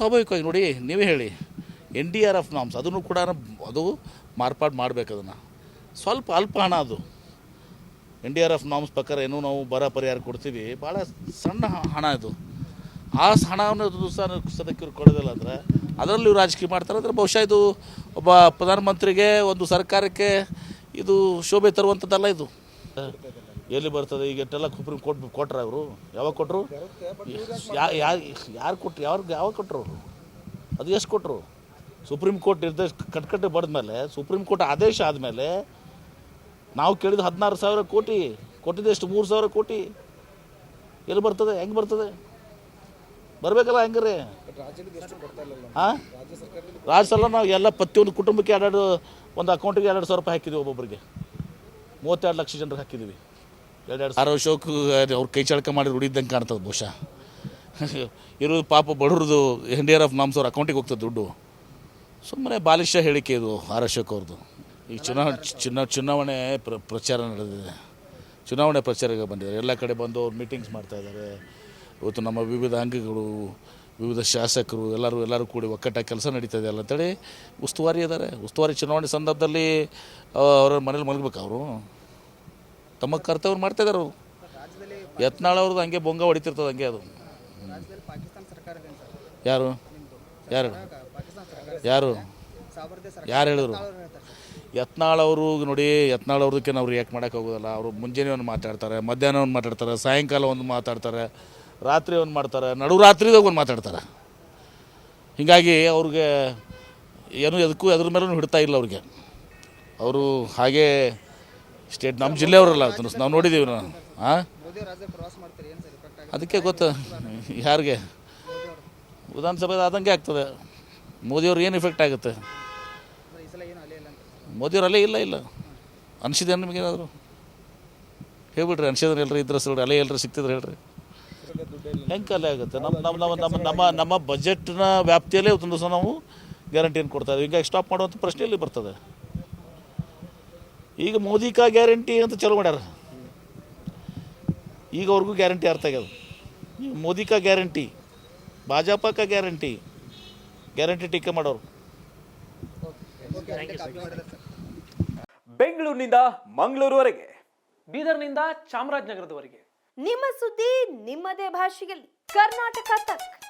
ಸ್ವಾಭಾವಿಕವಾಗಿ ನೋಡಿ, ನೀವೇ ಹೇಳಿ. N D R F norms, ಅದನ್ನು ಕೂಡ ಅದು ಮಾರ್ಪಾಡು ಮಾಡಬೇಕು ಅದನ್ನು. ಸ್ವಲ್ಪ ಅಲ್ಪ ಹಣ ಅದು. N D R F norms ಪ್ರಕಾರ ಏನು ನಾವು ಬರ ಪರಿಹಾರ ಕೊಡ್ತೀವಿ. ಭಾಳ ಸಣ್ಣ ಹಣ ಇದು. ಆ ಹಣವನ್ನು ಸಹ ಸದಸ್ಯರು ಕೊಡೋದಿಲ್ಲ ಅಂದರೆ, ಅದರಲ್ಲಿ ಇವ್ರು ರಾಜಕೀಯ ಮಾಡ್ತಾರೆ ಅಂದರೆ ಬಹುಶಃ ಇದು ಒಬ್ಬ ಪ್ರಧಾನಮಂತ್ರಿಗೆ ಒಂದು ಸರ್ಕಾರಕ್ಕೆ ಇದು ಶೋಭೆ ತರುವಂಥದ್ದಲ್ಲ ಇದು. ಎಲ್ಲಿ ಬರ್ತದೆ? ಈಗ ಎಷ್ಟೆಲ್ಲ ಸುಪ್ರೀಂ ಕೋರ್ಟ್ ಕೊಟ್ರೆ ಅವರು. ಯಾವಾಗ ಕೊಟ್ಟರು ಯಾರು ಯಾರು ಕೊಟ್ರು? ಯಾರು, ಯಾವಾಗ ಕೊಟ್ಟರು ಅವರು? ಅದು ಎಷ್ಟು ಕೊಟ್ಟರು ಸುಪ್ರೀಂ ಕೋರ್ಟ್ ನಿರ್ದೇಶ ಕಟ್ಕಟ್ಟೆ ಬರೆದ್ಮೇಲೆ ಸುಪ್ರೀಂ ಕೋರ್ಟ್ ಆದೇಶ ಆದಮೇಲೆ ನಾವು ಕೇಳಿದ ಹದಿನಾರು ಸಾವಿರ ಕೋಟಿ, ಕೊಟ್ಟಿದ್ದು ಎಷ್ಟು? ಮೂರು ಸಾವಿರ ಕೋಟಿ. ಎಲ್ಲಿ ಬರ್ತದೆ? ಹೆಂಗೆ ಬರ್ತದೆ? ಬರಬೇಕಲ್ಲ ಹೆಂಗ್ರಿ? ಹಾಂ ರಾಜ್ಯ ಸಲ ನಾವು ಎಲ್ಲ ಪ್ರತಿಯೊಂದು ಕುಟುಂಬಕ್ಕೆ ಎರಡೆರಡು, ಒಂದು ಅಕೌಂಟಿಗೆ ಎರಡು ಸಾವಿರ ರೂಪಾಯಿ ಹಾಕಿದ್ವಿ ಒಬ್ಬೊಬ್ಬರಿಗೆ ಮೂವತ್ತೆರಡು ಲಕ್ಷ ಜನರಿಗೆ ಹಾಕಿದ್ದೀವಿ ಆರೋ ಶೋಕ್ ಅವ್ರ ಕೈ ಚಳಕ ಮಾಡಿ ರುಡಿದ್ದಂಗೆ ಕಾಣ್ತದೆ ಬಹುಶಃ. ಇರೋದು ಪಾಪ ಬಡವ್ರದ್ದು ಎನ್ ಆಫ್ ನಾಮ್ಸ್ ಅವ್ರ ಅಕೌಂಟಿಗೆ ಹೋಗ್ತದೆ ದುಡ್ಡು. ಸುಮ್ಮನೆ ಬಾಲಿಶ ಹೇಳಿಕೆ ಇದು ಆರ್ ಅಶೋಕ್ ಅವ್ರದ್ದು ಈ ಚುನಾವಣೆ ಚುನಾವ್ ಚುನಾವಣೆ ಪ್ರ, ಪ್ರಚಾರ ನಡೆದಿದೆ. ಚುನಾವಣೆ ಪ್ರಚಾರಕ್ಕೆ ಬಂದಿದ್ದಾರೆ. ಎಲ್ಲ ಕಡೆ ಬಂದು ಅವ್ರು ಮೀಟಿಂಗ್ಸ್ ಮಾಡ್ತಾ ಇದ್ದಾರೆ. ಇವತ್ತು ನಮ್ಮ ವಿವಿಧ ಅಂಗಗಳು, ವಿವಿಧ ಶಾಸಕರು, ಎಲ್ಲರೂ ಎಲ್ಲರೂ ಕೂಡಿ ಒಕ್ಕಟ್ಟ ಕೆಲಸ ನಡೀತಾ ಇದೆ ಅಲ್ಲ ಅಂತೇಳಿ ಉಸ್ತುವಾರಿ ಇದ್ದಾರೆ. ಉಸ್ತುವಾರಿ ಚುನಾವಣೆ ಸಂದರ್ಭದಲ್ಲಿ ಅವ್ರ ಮನೇಲಿ ಮಲಗಬೇಕು ಅವರು. ತಮ್ಮ ಕರ್ತವ್ಯ ಮಾಡ್ತಾ ಇದಾರೆ ಅವರು. ಯತ್ನಾಳ್ ಅವ್ರದ್ದು ಹಂಗೆ ಬೊಂಗ ಹೊಡಿತಿರ್ತದೆ ಹಂಗೆ ಅದು. ಯಾರು? ಯಾರು? ಯಾರು? ಯಾರು ಹೇಳಿದ್ರು? ಯತ್ನಾಳ್ ಅವರು ನೋಡಿ, ಯತ್ನಾಳ್ ಅವ್ರದಕ್ಕೆ ನಾವು ರಿಯಾಕ್ಟ್ ಮಾಡೋಕೆ ಹೋಗೋದಲ್ಲ ಅವರು ಮುಂಜಾನೆ ಒಂದು ಮಾತಾಡ್ತಾರೆ, ಮಧ್ಯಾಹ್ನ ಒಂದು ಮಾತಾಡ್ತಾರೆ, ಸಾಯಂಕಾಲ ಒಂದು ಮಾತಾಡ್ತಾರೆ, ರಾತ್ರಿ ಒಂದು ಮಾಡ್ತಾರೆ ನಡುರಾತ್ರಿದಾಗ ಒಂದು ಮಾತಾಡ್ತಾರೆ. ಹೀಗಾಗಿ ಅವ್ರಿಗೆ ಏನು ಎದಕ್ಕೂ ಅದ್ರ ಮೇಲೂ ಹಿಡ್ತಾ ಇಲ್ಲ ಅವ್ರಿಗೆ. ಅವರು ಹಾಗೆ ಸ್ಟೇಟ್ ನಮ್ಮ ಜಿಲ್ಲೆಯವರಲ್ಲ ಅದನ್ನ ನಾವು ನೋಡಿದ್ದೀವಿ ನಾವು. ಹಾಂ ಅದಕ್ಕೆ ಗೊತ್ತು. ಯಾರಿಗೆ? ವಿಧಾನಸಭೆ ಆದಂಗೆ ಆಗ್ತದೆ. ಮೋದಿಯವ್ರು ಏನು ಇಫೆಕ್ಟ್ ಆಗುತ್ತೆ? ಅಂತ ಮೋದಿಯವ್ರು ಅಲ್ಲೇ ಇಲ್ಲ ಇಲ್ಲ. ಅನಿಸಿದೆ ನಿಮಗೇನಾದರೂ ಹೇಳ್ಬಿಡ್ರಿ, ಅನ್ಸಿದ್ರೆ ಹೇಳ್ರಿ ಇದ್ರೆ ಸರ್ ಅಲೆ ಹೇಳ್ರಿ ಸಿಕ್ತಿದ್ರೆ ಹೇಳ್ರಿ. ಹೆಂಗೆ ಅಲೆ ಆಗುತ್ತೆ? ನಮ್ಮ ನಮ್ಮ ನಮ್ಮ ನಮ್ಮ ನಮ್ಮ ನಮ್ಮ ಬಜೆಟ್ನ ವ್ಯಾಪ್ತಿಯಲ್ಲೇ ಒಂದು ನಾವು ಗ್ಯಾರಂಟಿಯನ್ನು ಕೊಡ್ತಾ ಇದ್ದೀವಿ. ಹಿಂಗಾಗಿ ಸ್ಟಾಪ್ ಮಾಡುವಂಥ ಪ್ರಶ್ನೆ ಇಲ್ಲಿ ಬರ್ತದೆ. ಈಗ ಮೋದಿ ಕಾ ಗ್ಯಾರಂಟಿ ಅಂತ ಚಲೋ ಮಾಡ್ಯಾರ. ಈಗ ಅವ್ರಿಗೂ ಗ್ಯಾರಂಟಿ ಅರ್ಥ ಆಗ್ಯದ. ಈಗ ಮೋದಿ ಕಾ ಗ್ಯಾರಂಟಿ ಭಾಜಪ ಕಾ ಗ್ಯಾರಂಟಿ ಗ್ಯಾರಂಟಿ ಟೀಕೆ ಮಾಡೋರು. ಬೆಂಗಳೂರಿನಿಂದ ಮಂಗಳೂರುವರೆಗೆ. ಬೀದರ್ನಿಂದ ಚಾಮರಾಜನಗರದವರೆಗೆ. ನಿಮ್ಮ ಸುದ್ದಿ ನಿಮ್ಮದೇ ಭಾಷೆಯಲ್ಲಿ. ಕರ್ನಾಟಕ ತಕ್.